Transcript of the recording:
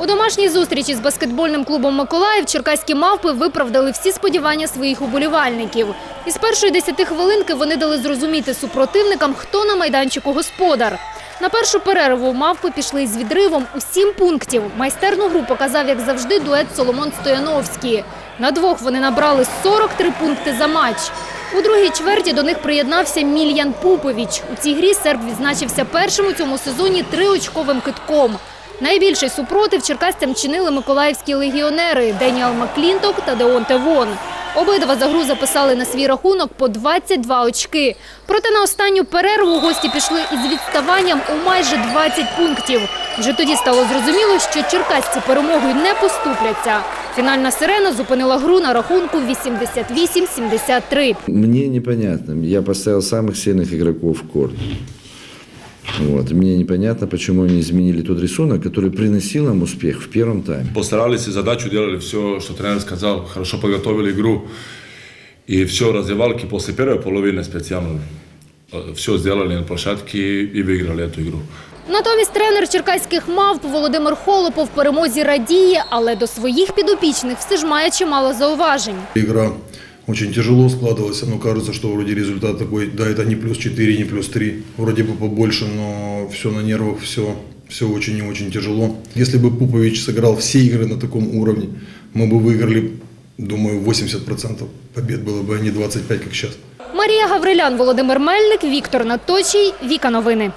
У домашній зустрічі з баскетбольним клубом Миколаїв черкаські мавпи виправдали всі сподівання своїх уболівальників. Із першої десяти хвилинки вони дали зрозуміти супротивникам, хто на майданчику господар. На першу перерву мавпи пішли з відривом у сім пунктів. Майстерну гру показав, як завжди, дует Соломон Стояновський. На двох вони набрали 43 пункти за матч. У другій чверті до них приєднався Мільян Пупович. У цій грі серб відзначився першим у цьому сезоні триочковим китком. Найбільший супротив черкасцям чинили миколаївські легіонери Деніал Маклінток та Деонте Вон. Обидва за гру записали на свій рахунок по 22 очки. Проте на останню перерву гості пішли із відставанням у майже 20 пунктів. Вже тоді стало зрозуміло, що черкасці перемогою не поступляться. Фінальна сирена зупинила гру на рахунку 88-73. Мне непонятно. Я поставил самых сильных игроков в корт. Вот. И Мне непонятно, почему они изменили тот рисунок, который приносил им успех в первом тайме. Постарались и задачу делали все, что тренер сказал. Хорошо подготовили игру. И все, раздевалки после первой половины специально все сделали на площадке и выиграли эту игру. Натомість тренер черкаських мавп Володимир Холопов перемозі радіє, але до своїх підопічних все ж має чимало зауважень. Игра очень тяжело складывалась, но кажется, что вроде результат такой, да, это не плюс 4, не плюс 3, вроде бы побольше, но все на нервах, все, все очень и очень тяжело. Если бы Пупович сыграл все игры на таком уровне, мы бы выиграли, думаю, 80% побед было бы, а не 25, как сейчас. Марія Гаврилян, Володимир Мельник, Віктор Наточій, Віка Новини.